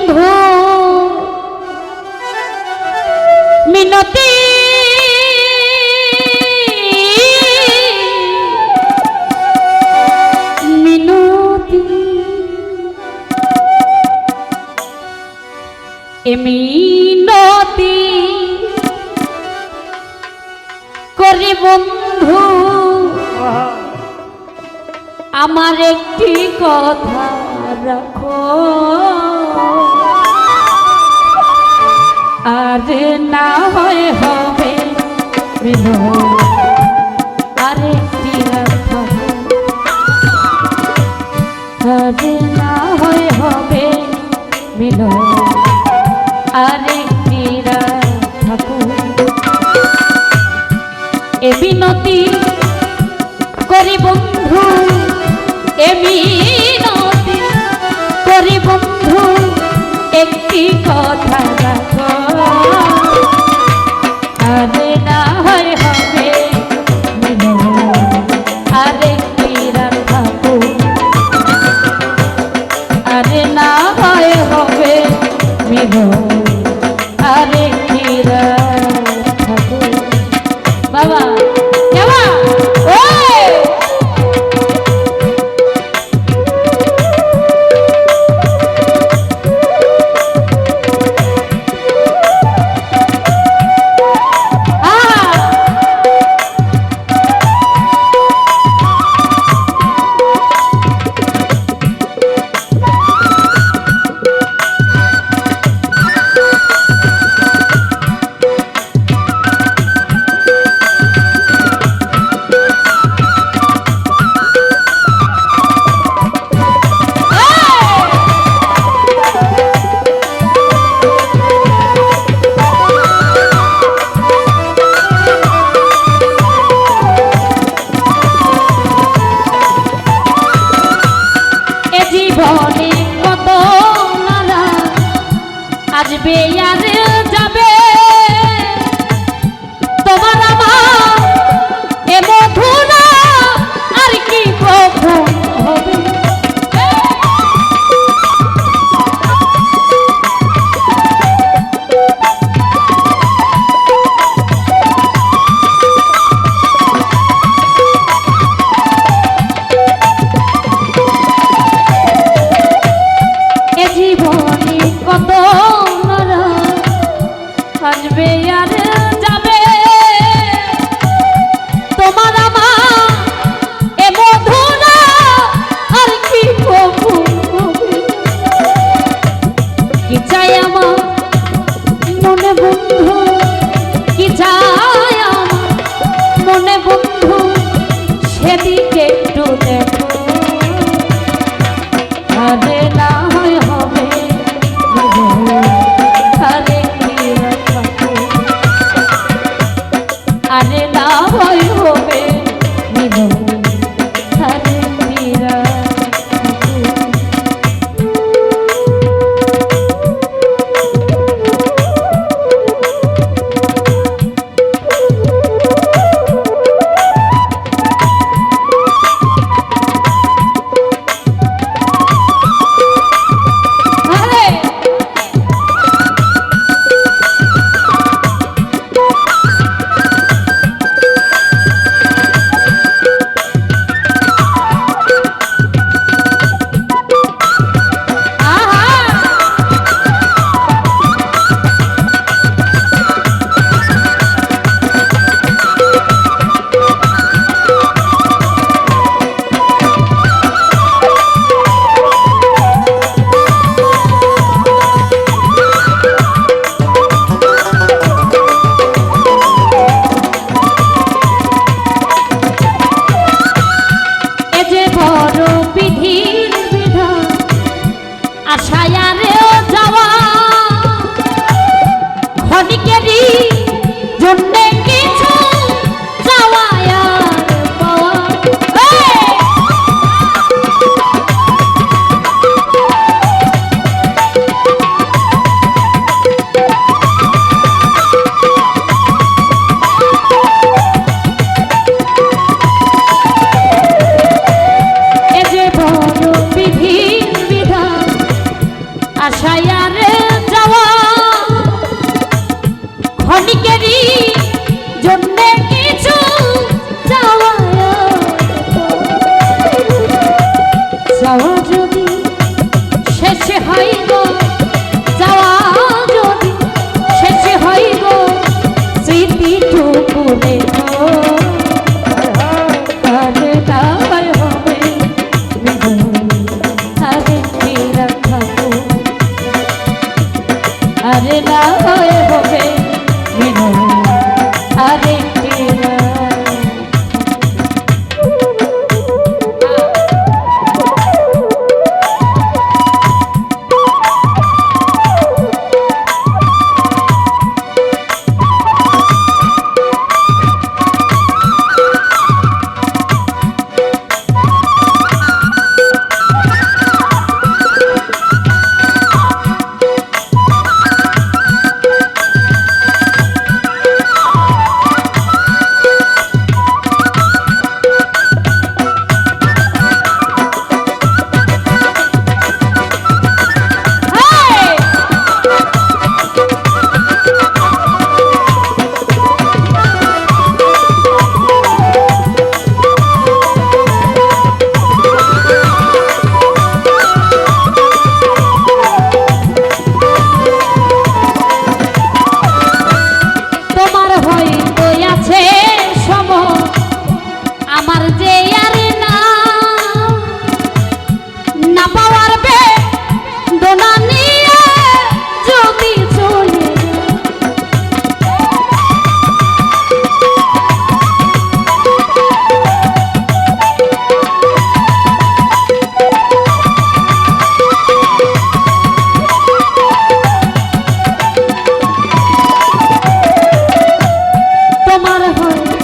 বন্ধু মিনতি। মিনতি। মিনতি করি বন্ধু আমার একটি কথা রাখো। কাজ না হয় হবে আরেকটি কাজ না হয় হবে মিলো আরেকটি ঠাকুর এ বিনতি நின்றாரே நீரா.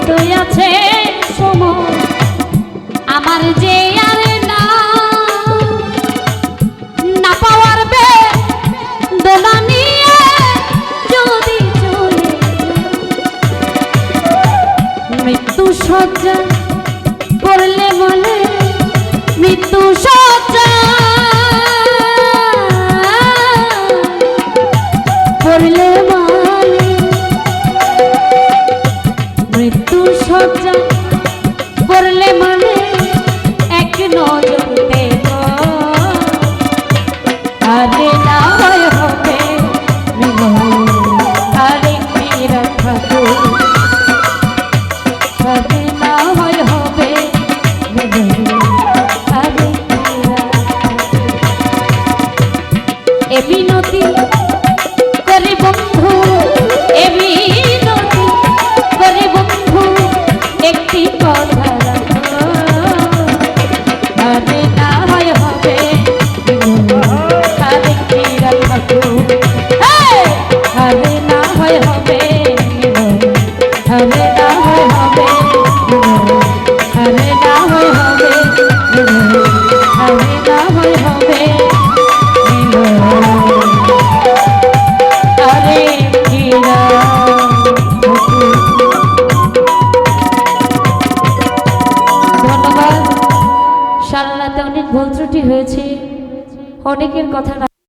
কতই আমার যে আর না না পাওয়ার বে দোলা নিয়ে যদি চলে মৃত্যু লোকের কথা